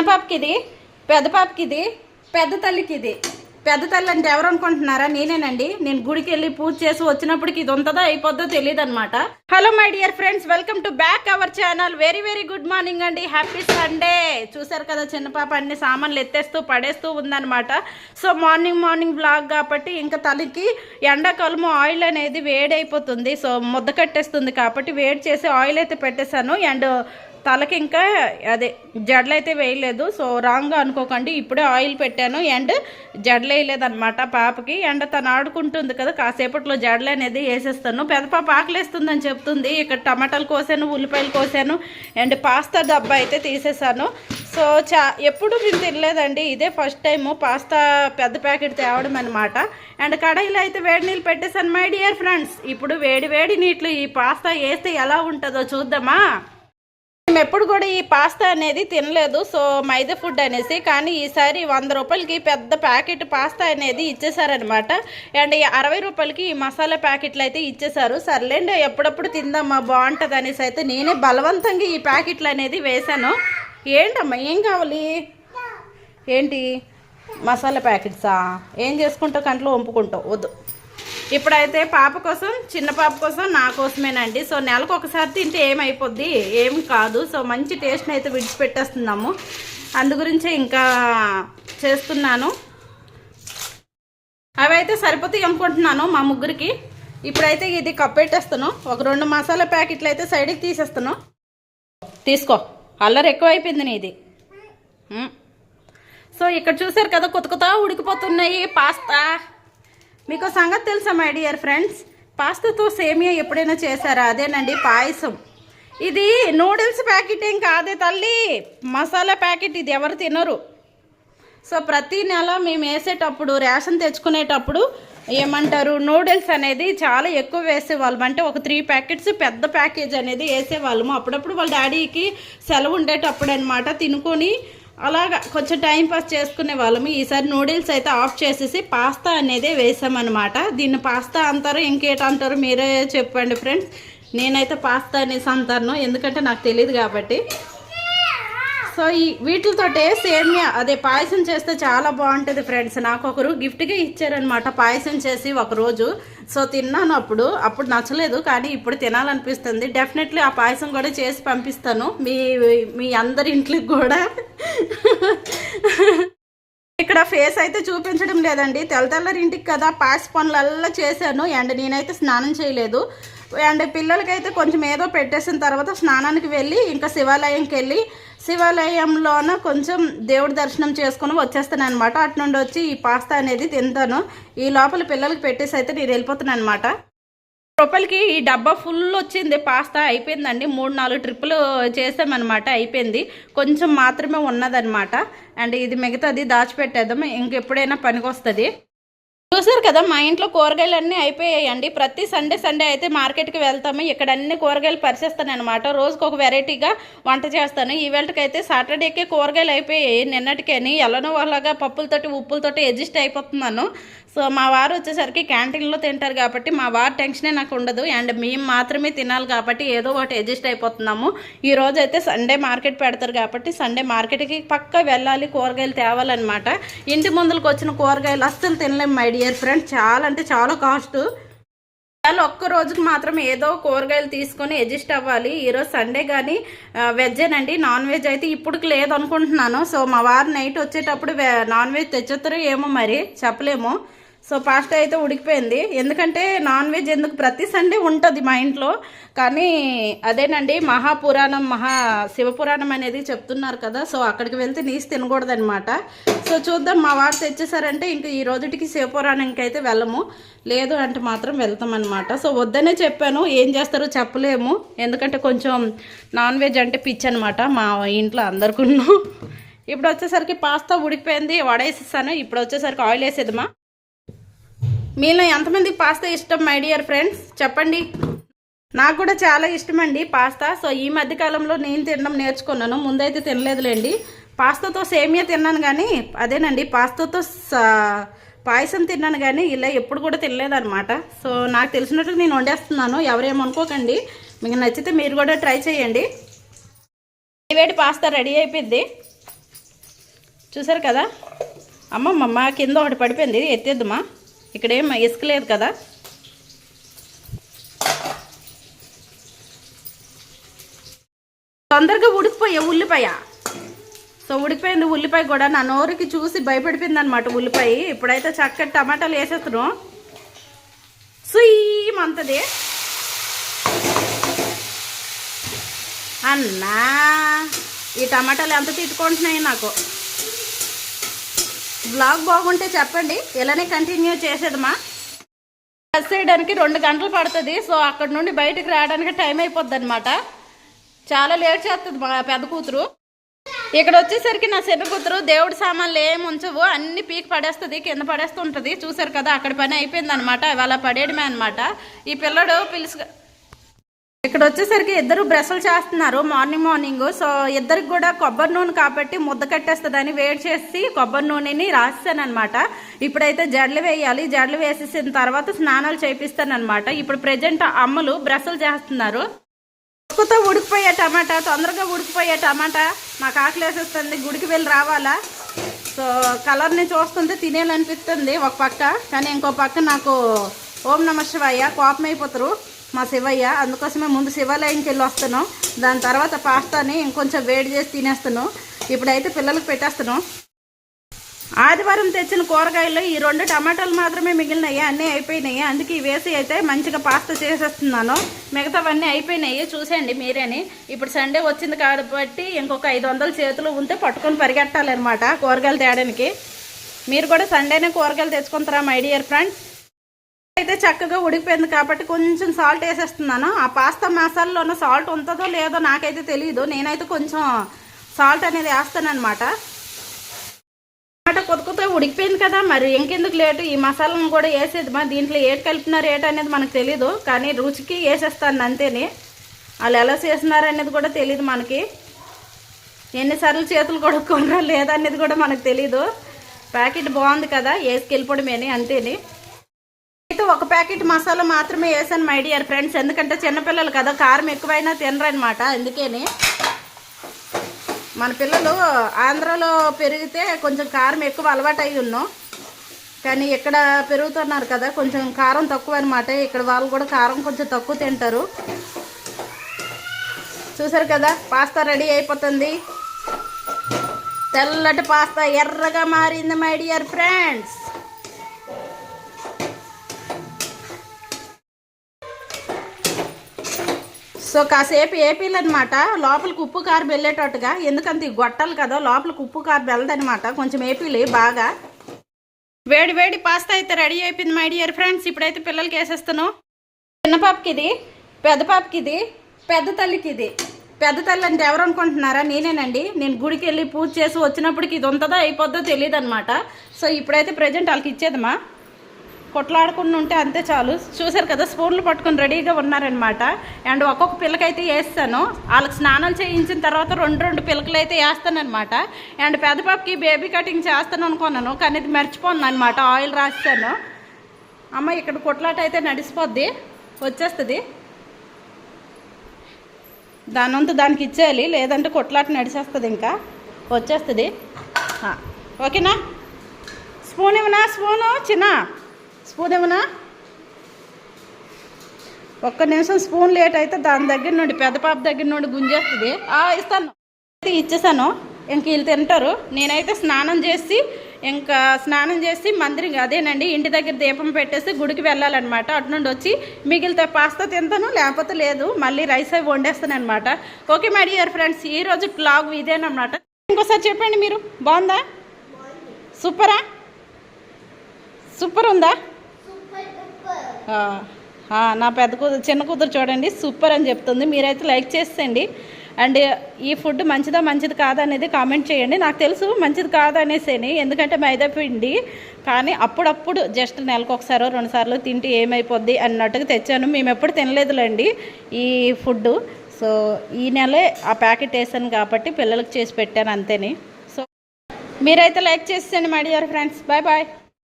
చిన్న పాపకి ఇది పెద్ద పాపకి ఇది పెద్ద తల్లికి ఇది పెద్ద తల్లి అంటే ఎవరు అనుకుంటున్నారా? నేనేనండి. నేను గుడికి వెళ్ళి పూజ చేసి వచ్చినప్పటికి ఇది ఉంటుందో అయిపోద్దో తెలియదు అనమాట hello my dear friends welcome to back our channel very very good morning అండి. హ్యాపీ సండే చూసారు కదా చిన్న పాప అన్ని సామాన్లు ఎత్తేస్తూ పడేస్తూ ఉందన్నమాట. సో మార్నింగ్ మార్నింగ్ బ్లాగ్ కాబట్టి ఇంకా తలకి ఎండాకాలము ఆయిల్ అనేది వేడి అయిపోతుంది సో ముద్ద కట్టేస్తుంది కాబట్టి వేడి చేసి ఆయిల్ అయితే పెట్టేశాను. అండ్ తలకి ఇంకా అదే జడలు అయితే వేయలేదు. సో రాంగ్గా అనుకోకండి. ఇప్పుడే ఆయిల్ పెట్టాను. అండ్ జడలు వేయలేదు అనమాట పాపకి. అండ్ తను ఆడుకుంటుంది కదా కాసేపట్లో జడలు అనేది వేసేస్తాను. పెద్ద పాప ఆకలేస్తుందని చెప్తుంది. ఇక్కడ టమాటాలు కోసాను ఉల్లిపాయలు కోసాను అండ్ పాస్తా డబ్బా అయితే తీసేసాను. సో చా ఎప్పుడు మేము తినలేదండి. ఇదే ఫస్ట్ టైము పాస్తా పెద్ద ప్యాకెట్ తేవడం అనమాట అండ్ కడాయిలో అయితే వేడి నీళ్ళు పెట్టేశాను మై డియర్ ఫ్రెండ్స్. ఇప్పుడు వేడి వేడి నీళ్ళు ఈ పాస్తా వేస్తే ఎలా ఉంటుందో చూద్దామా? మేము ఎప్పుడు కూడా ఈ పాస్తా అనేది తినలేదు. సో మైదా ఫుడ్ అనేసి. కానీ ఈసారి వంద రూపాయలకి పెద్ద ప్యాకెట్ పాస్తా అనేది ఇచ్చేసారనమాట అండ్ అరవై రూపాయలకి ఈ మసాలా ప్యాకెట్లు అయితే ఇచ్చేసారు. సర్లేండి ఎప్పుడప్పుడు తిందామా బాగుంటుంది అనేసి అయితే నేనే బలవంతంగా ఈ ప్యాకెట్లు అనేది వేశాను. ఏంటమ్మా ఏం కావాలి? ఏంటి? మసాలా ప్యాకెట్సా? ఏం చేసుకుంటావు? కంట్లో వంపుకుంటావు? వద్దు. ఇప్పుడైతే పాప కోసం చిన్న పాప కోసం నా కోసమేనండి. సో నెలకు ఒకసారి తింటే ఏమైపోద్ది? ఏం కాదు. సో మంచి టేస్ట్ని అయితే విడిచిపెట్టేస్తున్నాము. అందుగురించే ఇంకా చేస్తున్నాను. అవి అయితే సరిపోతాయి అనుకుంటున్నాను మా ముగ్గురికి. ఇప్పుడైతే ఇది కప్పెట్టేస్తాను. ఒక రెండు మసాలా ప్యాకెట్లు అయితే సైడ్కి తీసేస్తాను. తీసుకో. అల్లరి ఎక్కువ అయిపోయింది నీది సో ఇక్కడ చూసారు కదా కొత్త కొత్త ఉడికిపోతున్నాయి పాస్తా. మీకు సంగతి తెలుసా మై డియర్ ఫ్రెండ్స్ పాస్తాతో సేమియా ఎప్పుడైనా చేశారా? అదేనండి పాయసం. ఇది నూడిల్స్ ప్యాకెట్ ఏం కాదే తల్లి. మసాలా ప్యాకెట్ ఇది ఎవరు తినరు. సో ప్రతి నెల మేము వేసేటప్పుడు రేషన్ తెచ్చుకునేటప్పుడు ఏమంటారు నూడిల్స్ అనేది చాలా ఎక్కువ వేసేవాళ్ళం. అంటే ఒక త్రీ ప్యాకెట్స్ పెద్ద ప్యాకేజ్ అనేది వేసేవాళ్ళము. అప్పుడప్పుడు వాళ్ళ డాడీకి సెలవు ఉండేటప్పుడు అనమాట తినుకొని అలాగా కొంచెం టైం పాస్ చేసుకునే వాళ్ళము. ఈసారి నూడిల్స్ అయితే ఆఫ్ చేసేసి పాస్తా అనేది వేసామన్నమాట. దీన్ని పాస్తా అంటారు ఇంకేటంటారు మీరే చెప్పండి ఫ్రెండ్స్. నేనైతే పాస్తా అనేసి అంటాను. ఎందుకంటే నాకు తెలియదు కాబట్టి. సో ఈ వీటితోటే సేమియా అదే పాయసం చేస్తే చాలా బాగుంటుంది ఫ్రెండ్స్. నాకు ఒకరు గిఫ్ట్గా ఇచ్చారనమాట పాయసం చేసి ఒకరోజు సో తిన్నాను అప్పుడు. అప్పుడు నచ్చలేదు కానీ ఇప్పుడు తినాలనిపిస్తుంది. డెఫినెట్లీ ఆ పాయసం కూడా చేసి పంపిస్తాను. మీ మీ అందరి ఇంట్లోకి కూడా. ఇక్కడ ఫేస్ అయితే చూపించడం లేదండి. తెల్ల తెల్లరింటికి కదా పాయస పనులల్లా చేశాను. అండ్ నేనైతే స్నానం చేయలేదు. అండ్ పిల్లలకైతే కొంచెం ఏదో పెట్టేసిన తర్వాత స్నానానికి వెళ్ళి ఇంకా శివాలయంకి వెళ్ళి శివాలయంలోన కొంచెం దేవుడి దర్శనం చేసుకుని వచ్చేస్తాను అనమాట అట్నుండి వచ్చి ఈ పాస్తా అనేది తింటాను. ఈ లోపల పిల్లలకి పెట్టేసి అయితే నేను వెళ్ళిపోతున్నాను అనమాట రూపాయలకి ఈ డబ్బా ఫుల్ వచ్చింది. పాస్తా అయిపోయిందండి. మూడు నాలుగు ట్రిప్పులు చేసామన్నమాట. అయిపోయింది. కొంచెం మాత్రమే ఉన్నదనమాట అండ్ ఇది మిగతాది దాచిపెట్టేద్దాం. ఇంకెప్పుడైనా పనికొస్తుంది. చూసారు కదా మా ఇంట్లో కూరగాయలు అన్నీ అయిపోయాయండి. ప్రతి సండే సండే అయితే మార్కెట్కి వెళ్తాము. ఇక్కడ అన్ని కూరగాయలు పరిచేస్తాను అనమాట రోజుకు ఒక వెరైటీగా వంట చేస్తాను. ఈ సాటర్డేకే కూరగాయలు అయిపోయాయి. నిన్నటికేని ఎలానో వాళ్ళగా పప్పులతోటి ఉప్పులతోటి అడ్జస్ట్ అయిపోతున్నాను. సో మా వారు వచ్చేసరికి క్యాంటీన్లో తింటారు కాబట్టి మా వారు టెన్షనే నాకు ఉండదు. అండ్ మేము మాత్రమే తినాలి కాబట్టి ఏదో ఒకటి అడ్జస్ట్ అయిపోతున్నాము. ఈ రోజు అయితే సండే మార్కెట్ పెడతారు కాబట్టి సండే మార్కెట్కి పక్క వెళ్ళాలి కూరగాయలు తేవాలన్నమాట. ఇంటి ముందులకు వచ్చిన కూరగాయలు అస్సలు తినలేము మై డియర్ ఫ్రెండ్ చాలా అంటే చాలా కాస్ట్ వాళ్ళు ఒక్క రోజుకి మాత్రం ఏదో కూరగాయలు తీసుకొని అడ్జస్ట్ అవ్వాలి. ఈరోజు సండే కానీ వెజ్జేనండి నాన్ వెజ్ అయితే ఇప్పటికి లేదు అనుకుంటున్నాను సో మా వారు నైట్ వచ్చేటప్పుడు నాన్ వెజ్ తెచ్చేస్తారో ఏమో మరి చెప్పలేము. సో పాస్తా అయితే ఉడికిపోయింది. ఎందుకంటే నాన్ వెజ్ ఎందుకు ప్రతి సండే ఉంటుంది మా ఇంట్లో. కానీ అదేనండి మహాపురాణం మహా శివపురాణం అనేది చెప్తున్నారు కదా. సో అక్కడికి వెళ్తే నీసు తినకూడదనమాట సో చూద్దాం మా వారు తెచ్చేసారంటే ఇంక ఈ రోజుటికి శివపురాణంకి అయితే వెళ్ళము. లేదు అంటే మాత్రం వెళ్తాం అనమాట సో వద్దనే చెప్పాను ఏం చేస్తారో చెప్పలేము. ఎందుకంటే కొంచెం నాన్ వెజ్ అంటే పిచ్చి అనమాట మా ఇంట్లో అందరికీ ఇప్పుడు వచ్చేసరికి పాస్తా ఉడికిపోయింది వడేసేసాను. ఇప్పుడు వచ్చేసరికి ఆయిల్ వేసేదమ్మా మీలో ఎంతమంది పాస్తా ఇష్టం మై డియర్ ఫ్రెండ్స్ చెప్పండి. నాకు కూడా చాలా ఇష్టం అండి పాస్తా. సో ఈ మధ్య కాలంలో నేను తినడం నేర్చుకున్నాను. ముందైతే తినలేదులేండి. పాస్తాతో సేమియా తిన్నాను కానీ అదేనండి పాస్తాతో పాయసం తిన్నాను కానీ ఇలా ఎప్పుడు కూడా తినలేదన్నమాట. సో నాకు తెలిసినట్టు నేను వండేస్తున్నాను. ఎవరేమనుకోకండి మీకు నచ్చితే మీరు కూడా ట్రై చేయండి. వేడి పాస్తా రెడీ అయిపోయింది. చూసారు కదా? అమ్మమ్మమ్మ కింద ఒకటి పడిపోయింది. ఎత్తేద్దుమా? ఇక్కడ ఏం ఇసుక లేదు కదా? తొందరగా ఉడికిపోయా ఉల్లిపాయ. సో ఉడికిపోయింది ఉల్లిపాయ కూడా నా నోరుకి చూసి భయపడిపోయింది అనమాట ఉల్లిపాయ. ఇప్పుడైతే చక్కటి టమాటాలు వేసేస్తున్నాం. సుయ్యమంతది అన్నా ఈ టమాటాలు ఎంత తిట్టుకుంటున్నాయి నాకు. బ్లాగ్ బాగుంటే చెప్పండి. ఇలానే కంటిన్యూ చేసేదమ్మా బస్ చేయడానికి రెండు గంటలు పడుతుంది. సో అక్కడ నుండి బయటకు రావడానికి టైం అయిపోద్ది అనమాట చాలా లేట్ చేస్తుంది మా పెద్ద కూతురు. ఇక్కడ వచ్చేసరికి నా చిన్న కూతురు దేవుడి సామాన్లు ఏం ఉంచవు. అన్ని పీక్ పడేస్తుంది కింద పడేస్తుంటుంది చూసారు కదా అక్కడ పని అయిపోయింది అనమాట అలా పడేయడమే అనమాట ఈ పిల్లడు పిలుసు ఇక్కడ వచ్చేసరికి ఇద్దరు బ్రష్లు చేస్తున్నారు మార్నింగ్ మార్నింగ్. సో ఇద్దరికి కూడా కొబ్బరి నూనె కాబట్టి ముద్ద కట్టేస్తుందని వేడి చేసి కొబ్బరి నూనెని రాసాను అనమాట ఇప్పుడైతే జడలు వేయాలి. జడలు వేసేసిన తర్వాత స్నానాలు చేపిస్తాను అనమాట ఇప్పుడు ప్రజెంట్ అమ్మలు బ్రష్లు చేస్తున్నారు. ఉప్పుతో ఉడికిపోయే టమాటా తొందరగా ఉడికిపోయే టమాటా. నాకు ఆకలి వేసేస్తుంది గుడికి వెళ్ళి రావాలా? సో కలర్ని చూస్తుంటే తినేయాలనిపిస్తుంది ఒక పక్క. కానీ ఇంకో పక్క నాకు ఓం నమ శివయ్య కోపం అయిపోతారు మా శివయ్య. అందుకోసమే ముందు శివాలయంకి వెళ్ళి వస్తాను దాని తర్వాత పాస్తాని ఇంకొంచెం వేడి చేసి తినేస్తాను ఇప్పుడైతే పిల్లలకు పెట్టేస్తాను ఆదివారం తెచ్చిన కూరగాయలు ఈ రెండు టమాటాలు మాత్రమే మిగిలినాయి అన్నీ అయిపోయినాయి అందుకే ఈ వేసి అయితే మంచిగా పాస్తా చేసేస్తున్నాను. మిగతావన్నీ అయిపోయినాయి చూసేయండి మీరేని. ఇప్పుడు సండే వచ్చింది కాబట్టి ఇంకొక ఐదు వందలు చేతులు ఉంటే పట్టుకొని పరిగెట్టాలన్నమాట కూరగాయలు తేయడానికి మీరు కూడా సండేనే కూరగాయలు తెచ్చుకుంటారా మై డియర్ ఫ్రెండ్స్ అయితే చక్కగా ఉడికిపోయింది కాబట్టి కొంచెం సాల్ట్ వేసేస్తున్నాను. ఆ పాస్తా మసాలాలో ఉన్న సాల్ట్ ఉంటుందో లేదో నాకైతే తెలియదు నేనైతే కొంచెం సాల్ట్ అనేది వేస్తానమాట టమాటా కొత్త ఉడికిపోయింది కదా మరి ఇంకెందుకు లేటు ఈ మసాలాను కూడా వేసేది మా దీంట్లో ఏటి కలిపినారు ఏటి అనేది మనకు తెలీదు. కానీ రుచికి వేసేస్తాను అంతేని. వాళ్ళు ఎలా చేస్తున్నారు అనేది కూడా తెలియదు మనకి. ఎన్నిసార్లు చేతులు కొడుకున్నారా లేదనేది కూడా మనకు తెలీదు. ప్యాకెట్ బాగుంది కదా వేసుకెళ్ళిపోవడమేని అంతేని. అయితే ఒక ప్యాకెట్ మసాలా మాత్రమే వేసాను మై డియర్ ఫ్రెండ్స్ ఎందుకంటే చిన్నపిల్లలు కదా కారం ఎక్కువైనా తినరనమాట అందుకని మన పిల్లలు ఆంధ్రాలో పెరిగితే కొంచెం కారం ఎక్కువ అలవాటు అయి ఉన్నాం. కానీ ఇక్కడ పెరుగుతున్నారు కదా కొంచెం కారం తక్కువ అనమాట ఇక్కడ వాళ్ళు కూడా కారం కొంచెం తక్కువ తింటారు. చూసారు కదా పాస్తా రెడీ అయిపోతుంది. తెల్లటి పాస్తా ఎర్రగా మారింది మై డియర్ ఫ్రెండ్స్ సో కాసేపు ఏపీలనమాట. లోపలికి ఉప్పు కారు వెళ్ళేటట్టుగా. ఎందుకంటే ఈ గొట్టలు కదా లోపలికి ఉప్పు కారు వెళ్ళదనమాట. కొంచెం ఏపీలు బాగా. వేడి వేడి పాస్తా అయితే రెడీ అయిపోయింది మై డియర్ ఫ్రెండ్స్. ఇప్పుడైతే పిల్లలకి వేసేస్తాను చిన్న పాపకి ఇది పెద్ద పాపకి ఇది పెద్ద తల్లికి ఇది పెద్ద తల్లి అంటే ఎవరు అనుకుంటున్నారా? నేనేనండి. నేను గుడికి వెళ్ళి పూజ చేసి వచ్చినప్పటికి ఇది ఉంటుందో అయిపోద్దో తెలియదు అనమాట సో ఇప్పుడైతే ప్రజెంట్ వాళ్ళకి ఇచ్చేదమ్మా కొట్లాడుకుని ఉంటే అంతే చాలు. చూశారు కదా స్పూన్లు పట్టుకొని రెడీగా ఉన్నారనమాట అండ్ ఒక్కొక్క పిల్లకైతే వేస్తాను. వాళ్ళకి స్నానాలు చేయించిన తర్వాత రెండు రెండు పిల్లకలు అయితే వేస్తానమాట అండ్ పెద్ద పాపకి బేబీ కటింగ్ చేస్తాను అనుకున్నాను కానీ ఇది మర్చిపోను అనమాట ఆయిల్ రాస్తాను. అమ్మ ఇక్కడ కొట్లాట అయితే నడిసిపోద్ది. వచ్చేస్తుంది. దానంతా దానికి ఇచ్చేయాలి. లేదంటే కొట్లాట నడిచేస్తుంది ఇంకా. వచ్చేస్తుంది. ఓకేనా? స్పూన్ ఇవ్వనా? స్పూను? చిన్న? స్పూన్ ఏమన్నా? ఒక్క నిమిషం స్పూన్ లేట్ అయితే దాని దగ్గర నుండి పెద్ద పాప దగ్గర నుండి గుంజేస్తుంది. ఆ, ఇస్తాను. అయితే ఇచ్చేసాను. ఇంక వీళ్ళు తింటారు. నేనైతే స్నానం చేసి ఇంకా స్నానం చేసి మందిరం అదేనండి ఇంటి దగ్గర దీపం పెట్టేసి గుడికి వెళ్ళాలన్నమాట. అటు నుండి వచ్చి మిగిలితే పాస్తా తింటాను లేకపోతే లేదు. మళ్ళీ రైస్ అవి వండేస్తాను అనమాట ఓకే మై డియర్ ఫ్రెండ్స్ ఈ రోజు బ్లాగ్ ఇదేనమాట ఇంకోసారి చెప్పండి మీరు. బాగుందా? సూపరా? సూపర్ ఉందా? నా పెద్ద కూతురు చిన్న కూతురు చూడండి సూపర్ అని చెప్తుంది. మీరైతే లైక్ చేసేయండి అండ్ ఈ ఫుడ్ మంచిదా మంచిది కాదా అనేది కామెంట్ చేయండి. నాకు తెలుసు మంచిది కాదు అనేసేని ఎందుకంటే మైదా పిండి కానీ అప్పుడప్పుడు జస్ట్ నెలకు ఒకసారో రెండుసార్లు తింటే ఏమైపోద్ది అన్నట్టుగా తెచ్చాను. మేము ఎప్పుడు తినలేదులేండి ఈ ఫుడ్. సో ఈ నెలే ఆ ప్యాకెట్ వేసాను కాబట్టి పిల్లలకు చేసి పెట్టాను అంతేని. సో మీరైతే లైక్ చేసేయండి my dear friends. Bye bye